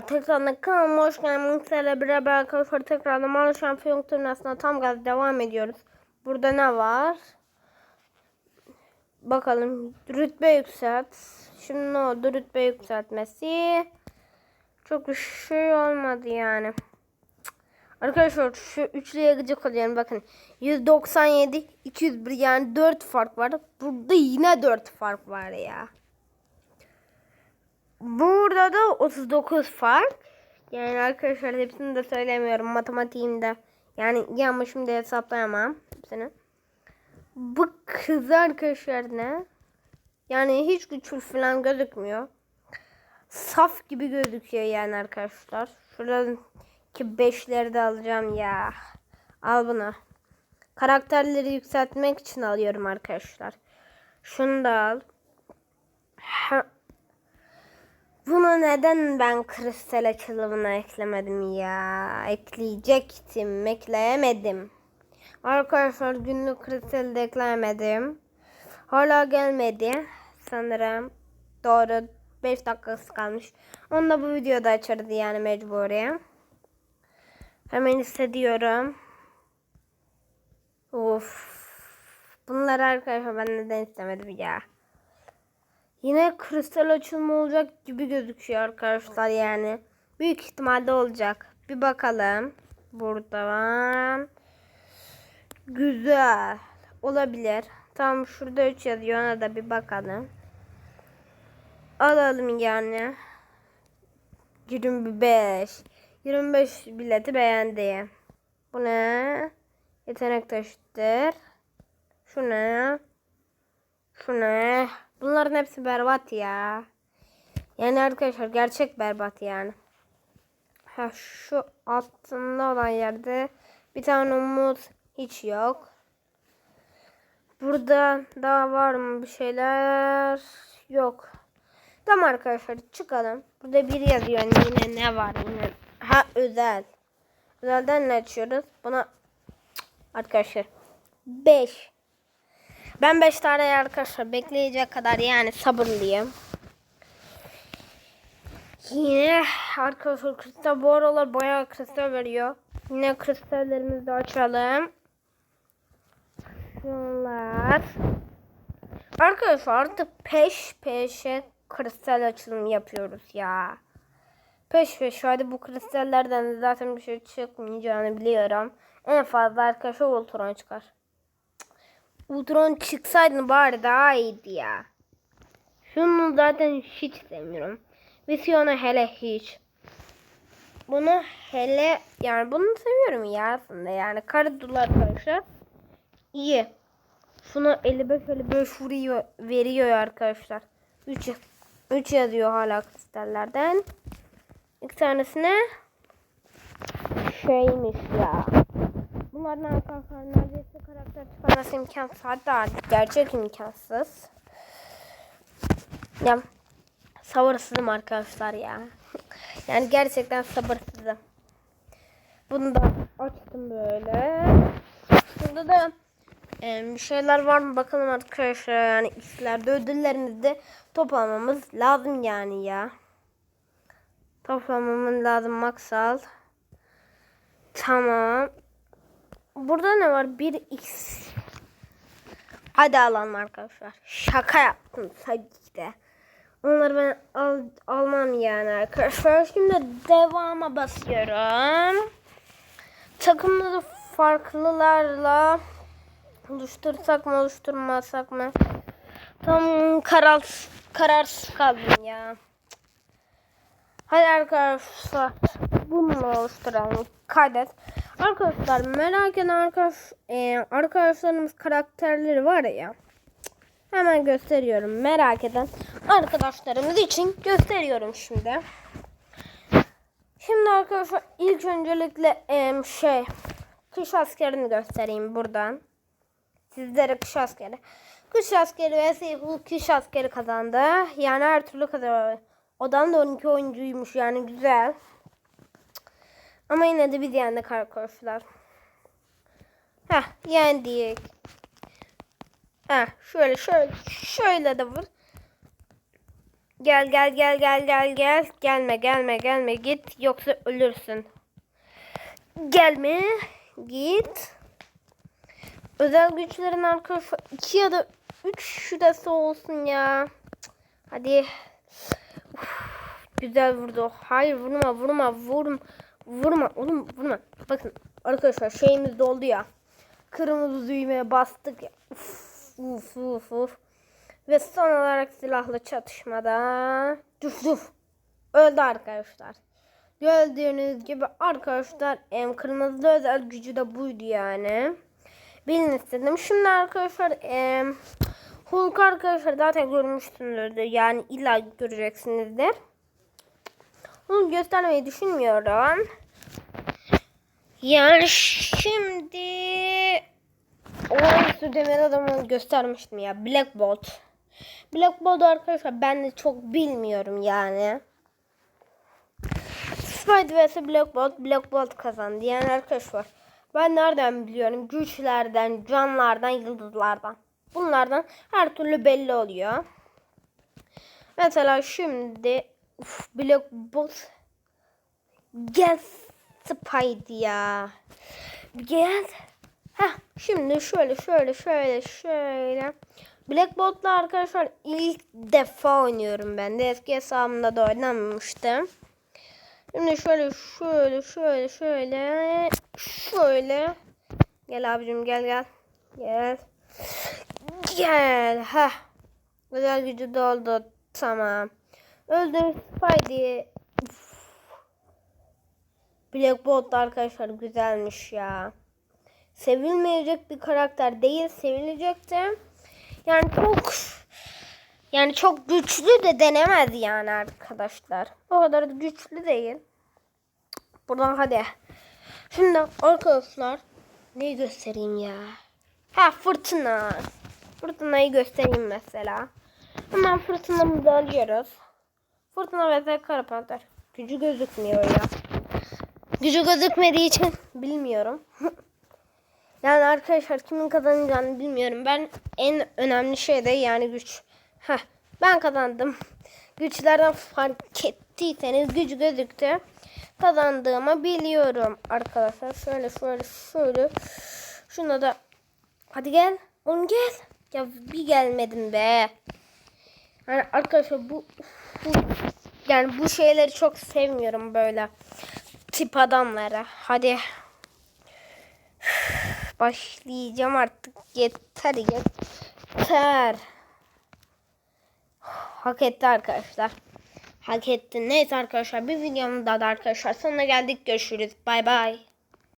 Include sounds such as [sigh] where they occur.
Tekrardan kanalıma hoş geldiniz. Sizlerle beraber arkadaşlar tekrardan Malı Şampiyon turnuvasına tam gaz devam ediyoruz. Burada ne var? Bakalım rütbe yükselt. Şimdi ne oldu rütbe yükseltmesi? Çok bir şey olmadı yani. Arkadaşlar şu üçlüye gıcık oluyorum bakın. 197, 201 yani 4 fark var. Burada yine 4 fark var ya. Burada da 39 fark. Yani arkadaşlar hepsini de söylemiyorum matematiğimde. Yani yanmışım da hesaplayamam hepsini. Bu kız arkadaşlar ne? Yani hiç güçlü falan gözükmüyor. Saf gibi gözüküyor yani arkadaşlar. Şuradaki beşleri de alacağım ya. Al bunu. Karakterleri yükseltmek için alıyorum arkadaşlar. Şunu da al. Ha, bunu neden ben kristal açılımına eklemedim ya? Ekleyecektim, ekleyemedim. Arkadaşlar günlük kristal de ekleyemedim. Hala gelmedi sanırım. Doğru 5 dakikası kalmış. Onu da bu videoda açardı yani mecburi. Hemen hissediyorum. Of. Bunları arkadaşlar ben neden istemedim ya. Yine kristal açılma olacak gibi gözüküyor arkadaşlar yani. Büyük ihtimalle olacak. Bir bakalım. Burada var. Güzel. Olabilir. Tam şurada 3 yazıyor. Ona da bir bakalım. Alalım yani. 25. 25 bileti beğendi. Bu ne? Yetenek taşıtır. Şu ne? Şu ne? Bunların hepsi berbat ya. Yani arkadaşlar gerçek berbat yani. Ha şu altında olan yerde bir tane umut hiç yok. Burada daha var mı bir şeyler? Yok. Tamam arkadaşlar çıkalım. Burada bir yazıyor yine ne var yine. Ha özel. Özelden ne açıyoruz? Buna arkadaşlar 5. Ben 5 tane arkadaşlar bekleyecek kadar yani sabırlıyım. Yine arkadaşlar kristal bu aralar bayağı kristal veriyor. Yine kristallerimizi de açalım. Şunlar. Arkadaşlar artık peş peşe kristal açılım yapıyoruz ya. Peş peşe hadi bu kristallerden de zaten bir şey çıkmayacağını biliyorum. En fazla arkadaşlar Ultron çıkar. Ultron çıksaydı bari daha iyiydi ya. Şunu zaten hiç sevmiyorum. Vision'u hele hiç. Bunu hele yani bunu seviyorum ya aslında yani karadular arkadaşlar. İyi. Şunu 55 55 vuruyor veriyor arkadaşlar. 3 3 yazıyor hala kristallerden. İki tanesine şeymiş ya. Bunlardan arkadaşlar neredeyse karakter çıkarması imkansız. Hatta gerçek imkansız. Ya sabırsızım arkadaşlar ya. Yani gerçekten sabırsızım. Bunu da açtım böyle. Burada da e, bir şeyler var mı bakalım arkadaşlar. Yani işlerde ödüllerimizi de toplamamız lazım yani ya. Toplamamız lazım maksal. Tamam. Burada ne var? 1x. Hadi alalım arkadaşlar. Şaka yaptım tabii ki de. Onları ben al, almam yani arkadaşlar. Şimdi devama basıyorum. Takımları farklılarla oluştursak mı oluşturmasak mı? Tam karar, kararsız kaldım ya. Hadi arkadaşlar bunu oluşturalım. Kaydet. Arkadaşlar merak eden arkadaş, e, arkadaşlarımız karakterleri var ya. Hemen gösteriyorum. Merak eden arkadaşlarımız için gösteriyorum şimdi. Şimdi arkadaşlar ilk öncelikle e, şey kış askerini göstereyim buradan. Sizlere kış askeri. Kış askeri ve Seyful kış askeri kazandı. Yani her türlü kazandı. Odan da 12 oyuncuymuş yani güzel. Ama yine de biz yendik arkadaşlar. Heh yendik. Heh şöyle şöyle şöyle de vur. Gel gel gel gel gel gel. Gelme gelme gelme git yoksa ölürsün. Gelme git. Özel güçlerin arkadaşlar 2 ya da 3 şurası olsun ya. Hadi. Uf, güzel vurdu. Hayır vurma vurma vurma. Vurma oğlum vurma. Bakın arkadaşlar şeyimiz doldu ya. Kırmızı düğmeye bastık ya. Uf, uf, uf, uf. Ve son olarak silahlı çatışmada duf duf öldü arkadaşlar. Gördüğünüz gibi arkadaşlar em, kırmızı özel gücü de buydu yani. Bilin istedim. Şimdi arkadaşlar em, Hulk arkadaşlar zaten görmüşsünüzdür. Yani illa göreceksinizdir. Bunu göstermeyi düşünmüyorum. Yani şimdi o su demir adamı göstermiştim ya. Black Bolt. Black Bolt arkadaşlar ben de çok bilmiyorum yani. Spider vs Black Bolt, Black Bolt kazandı. Yani arkadaşlar ben nereden biliyorum? Güçlerden, canlardan, yıldızlardan. Bunlardan her türlü belli oluyor. Mesela şimdi uf, Black Bolt gel Spidey ya. Gel. Heh, şimdi şöyle şöyle şöyle şöyle. Black Bolt'la arkadaşlar ilk defa oynuyorum ben de. Eski hesabımda da oynanmıştım. Şimdi şöyle şöyle şöyle şöyle şöyle. Gel abicim gel gel. Gel. Gel. Ha. Güzel gücü doldu. Tamam. Öldüm Spidey. Uf. Black Bolt da arkadaşlar güzelmiş ya. Sevilmeyecek bir karakter değil, sevilecekti. Yani çok yani çok güçlü de denemez yani arkadaşlar. O kadar da güçlü değil. Buradan hadi. Şimdi arkadaşlar neyi göstereyim ya? Ha fırtına. Fırtınayı göstereyim mesela. Hemen fırtınamızı alıyoruz. Fırtına ve kara panter. Gücü gözükmüyor ya. Gücü gözükmediği için bilmiyorum. [laughs] yani arkadaşlar kimin kazanacağını bilmiyorum. Ben en önemli şey de yani güç. Heh, ben kazandım. Güçlerden fark ettiyseniz güç gözüktü. Kazandığımı biliyorum arkadaşlar. Şöyle şöyle şöyle. Şuna da hadi gel. On gel. Ya bir gelmedin be. Yani arkadaşlar bu, bu yani bu şeyleri çok sevmiyorum böyle tip adamlara. Hadi. [sighs] Başlayacağım artık. Yeter yeter. Hak etti arkadaşlar. Hak etti. Neyse arkadaşlar bir videonun daha da arkadaşlar sonuna geldik. Görüşürüz. Bay bay.